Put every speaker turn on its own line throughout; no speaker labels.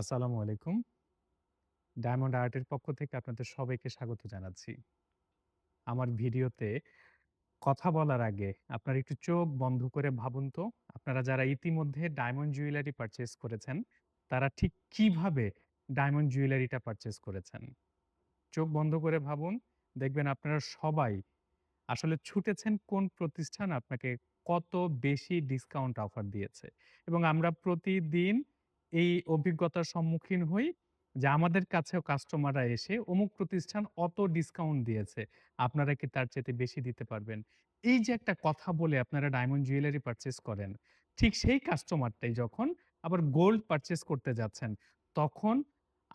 আসসালামু আলাইকুম। ডায়মন্ড আর্টের পক্ষ থেকে আপনাদের সবাইকে স্বাগত জানাচ্ছি। আমার ভিডিওতে কথা বলার আগে আপনারা একটু চোখ বন্ধ করে ভাবুন তো, আপনারা যারা ইতিমধ্যে ডায়মন্ড জুয়েলারি পারচেজ করেছেন, তারা ঠিক কীভাবে ডায়মন্ড জুয়েলারিটা পারচেজ করেছেন? চোখ বন্ধ করে ভাবুন, দেখবেন আপনারা সবাই আসলে ছুটেছেন কোন প্রতিষ্ঠান আপনাকে কত বেশি ডিসকাউন্ট অফার দিয়েছে। এবং আমরা প্রতিদিন এই অভিজ্ঞতার সম্মুখীন হই যে আমাদের কাছেও কাস্টমাররা এসে অমুক প্রতিষ্ঠান অত ডিসকাউন্ট দিয়েছে। আপনারা কি তার চাইতে বেশি দিতে পারবেন? এই যে একটা কথা বলে আপনারা ডায়মন্ড জুয়েলারি পারচেজ করেন, ঠিক সেই কাস্টমারটাই যখন আবার গোল্ড পারচেস করতে যাচ্ছেন, তখন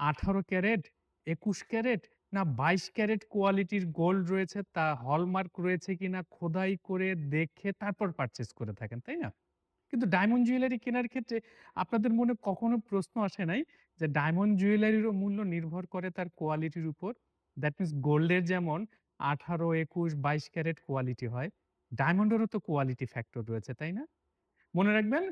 ১৮ ক্যারেট, ২১ ক্যারেট না ২২ ক্যারেট কোয়ালিটির গোল্ড রয়েছে তা হলমার্ক রয়েছে কিনা খোদাই করে দেখে তারপর পারচেস করে থাকেন, তাই না? কিন্তু ডায়মন্ড জুয়েলারি কেনার ক্ষেত্রে আপনাদের মনে কখনো প্রশ্ন আসে নাই যে ডায়মন্ড জুয়েলারিরও মূল্য নির্ভর করে তার কোয়ালিটির উপর? দ্যাট মিনস গোল্ডের যেমন ১৮, ২১, ২২ ক্যারেট কোয়ালিটি হয়, ডায়মন্ডেরও তো কোয়ালিটি ফ্যাক্টর রয়েছে, তাই না? মনে রাখবেন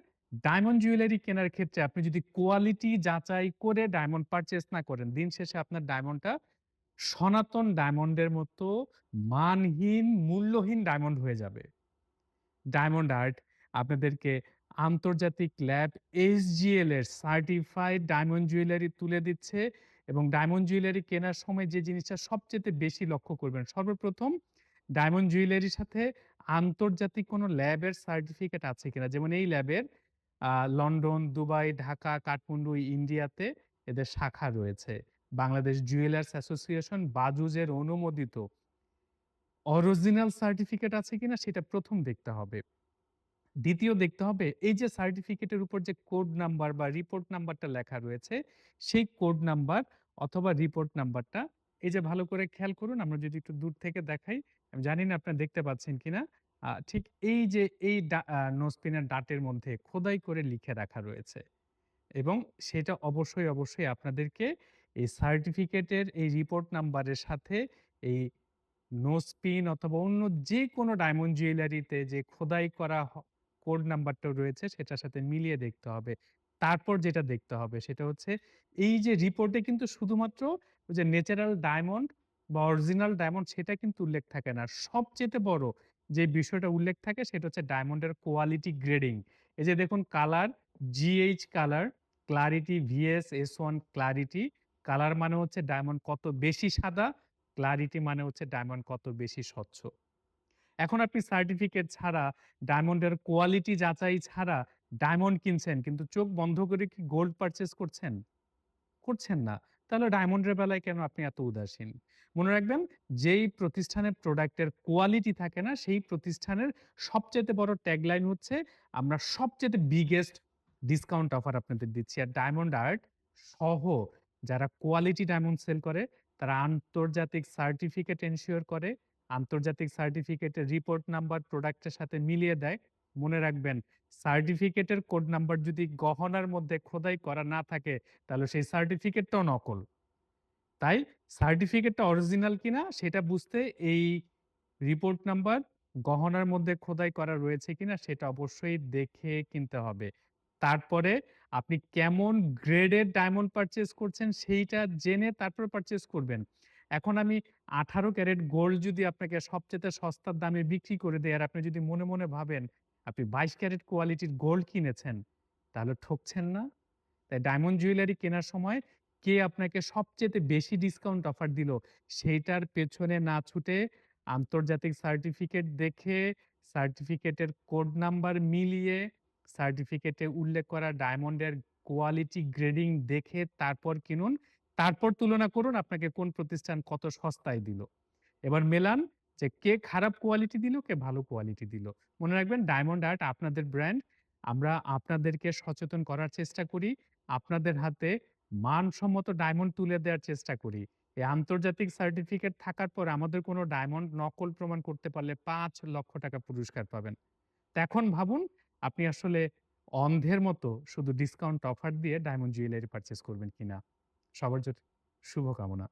ডায়মন্ড জুয়েলারি কেনার ক্ষেত্রে আপনি যদি কোয়ালিটি যাচাই করে ডায়মন্ড পারচেস না করেন, দিন শেষে আপনার ডায়মন্ডটা সনাতন ডায়মন্ডের মতো মানহীন, মূল্যহীন ডায়মন্ড হয়ে যাবে। ডায়মন্ড আর্ট আপনাদেরকে আন্তর্জাতিক ল্যাব এসজিএল এর সার্টিফাইড ডায়মন্ড জুয়েলারি তুলে দিচ্ছে এবং ডায়মন্ড জুয়েলারি কেনার সময় যে জিনিসটা সবচাইতে বেশি লক্ষ্য করবেন, সর্বপ্রথম ডায়মন্ড জুয়েলারির সাথে আন্তর্জাতিক কোনো ল্যাবের সার্টিফিকেট আছে কিনা? যেমন এই ল্যাবের লন্ডন, দুবাই, ঢাকা, কাঠমান্ডু, ইন্ডিয়াতে এদের শাখা রয়েছে। বাংলাদেশ জুয়েলার্স অ্যাসোসিয়েশন বাজুজের অনুমোদিত অরিজিনাল সার্টিফিকেট আছে কিনা সেটা প্রথম দেখতে হবে। দ্বিতীয় দেখতে হবে এই যে সার্টিফিকেটের উপর যে কোড নাম্বার বা রিপোর্ট নাম্বারটা লেখা রয়েছে, সেই কোড নাম্বার অথবা রিপোর্ট নাম্বারটা এই যে ভালো করে খেয়াল করুন, আমরা যদি একটু দূর থেকে দেখাই, আমি জানি না আপনারা দেখতে পাচ্ছেন কিনা? ঠিক এই যে এই নোজপিনের ডাটের মধ্যে খোদাই করে লিখে রাখা রয়েছে। এবং সেটা অবশ্যই, অবশ্যই আপনাদেরকে এই সার্টিফিকেটের এই রিপোর্ট নাম্বারের সাথে এই নোজপিন অথবা অন্য যেকোনো ডায়মন্ড জুয়েলারিতে যে খোদাই করা কোড নাম্বারটা রয়েছে সেটার সাথে মিলিয়ে দেখতে হবে। তারপর যেটা দেখতে হবে সেটা হচ্ছে এই যে রিপোর্টে কিন্তু শুধুমাত্র যে ন্যাচারাল ডায়মন্ড বা অরিজিনাল ডায়মন্ড সেটা কিন্তু উল্লেখ থাকে না। সবচাইতে বড় যে বিষয়টা উল্লেখ থাকে সেটা হচ্ছে ডায়মন্ডের কোয়ালিটি গ্রেডিং। এই যে দেখুন colour, GH colour, clarity VS S one clarity. Colour মানে হচ্ছে ডায়মন্ড কত বেশি সাদা, ক্লারিটি মানে হচ্ছে ডায়মন্ড কত বেশি স্বচ্ছ। এখন আপনি সার্টিফিকেট ছাড়া, ডায়মন্ডের কোয়ালিটি যাচাই ছাড়া ডায়মন্ড কিনছেন কিন্তু চোখ বন্ধ করে কি গোল্ড পারচেস করছেন? করছেন না। তাহলে ডায়মন্ডের বেলায় কেন আপনি এত উদাসীন? মনে রাখবেন যেই প্রতিষ্ঠানের প্রোডাক্টের কোয়ালিটি থাকে না, সেই প্রতিষ্ঠানের সবচেয়ে বড় ট্যাগলাইন হচ্ছে আমরা সবচাইতে বিগেস্ট ডিসকাউন্ট অফার আপনাদের দিচ্ছি। আর ডায়মন্ড আর্ট সহ যারা কোয়ালিটি ডায়মন্ড সেল করে, তারা আন্তর্জাতিক সার্টিফিকেট এনশিওর করে, আন্তর্জাতিক সার্টিফিকেটের রিপোর্ট নাম্বার প্রোডাক্টের সাথে মিলিয়ে দেয়। মনে রাখবেন সার্টিফিকেটের কোড নাম্বার যদি গহনার মধ্যে খোদাই করা না থাকে, তাহলে সেই সার্টিফিকেটটাও নকল। তাই সার্টিফিকেটটা অরিজিনাল কিনা সেটা বুঝতে এই রিপোর্ট নাম্বার গহনার মধ্যে খোদাই করা রয়েছে কিনা সেটা অবশ্যই দেখে কিনতে হবে। তারপরে আপনি কেমন গ্রেডের ডায়মন্ড পারচেজ করছেন সেইটা জেনে তারপরে পারচেজ করবেন। এখন আমি ১৮ ক্যারেট গোল্ড যদি আপনাকে সবচাইতে সস্তার দামে বিক্রি করে দেই আর আপনি যদি মনে, মনে ভাবেন আপনি ২২ ক্যারেট কোয়ালিটির গোল্ড কিনেছেন, তাহলে ঠকছেন না? তাই ডায়মন্ড জুয়েলারি কেনার সময় কে আপনাকে সবচাইতে বেশি ডিসকাউন্ট অফার দিল, সেইটার পেছনে না ছুটে আন্তর্জাতিক সার্টিফিকেট দেখে, সার্টিফিকেটের কোড নাম্বার মিলিয়ে, সার্টিফিকেটে উল্লেখ করা ডায়মন্ডের কোয়ালিটি গ্রেডিং দেখে তারপর কিনুন। তারপর তুলনা করুন আপনাকে কোন প্রতিষ্ঠান কত সস্তায় দিল। এবার মেলান যে কে খারাপ কোয়ালিটি দিল, কে ভালো কোয়ালিটি দিল। মনে রাখবেন ডায়মন্ড আর্ট আপনাদের ব্র্যান্ড। আমরা আপনাদেরকে সচেতন করার চেষ্টা করি। আপনাদের হাতে মানসম্মত ডায়মন্ড তুলে দেওয়ার চেষ্টা করি। এই আন্তর্জাতিক সার্টিফিকেট থাকার পর আমাদের কোনো ডায়মন্ড নকল প্রমাণ করতে পারলে ৳৫,০০,০০০ পুরস্কার পাবেন। এখন ভাবুন আপনি আসলে অন্ধের মতো শুধু ডিসকাউন্ট অফার দিয়ে ডায়মন্ড জুয়েলারি পারচেজ করবেন কিনা? সবার জন্য শুভকামনা।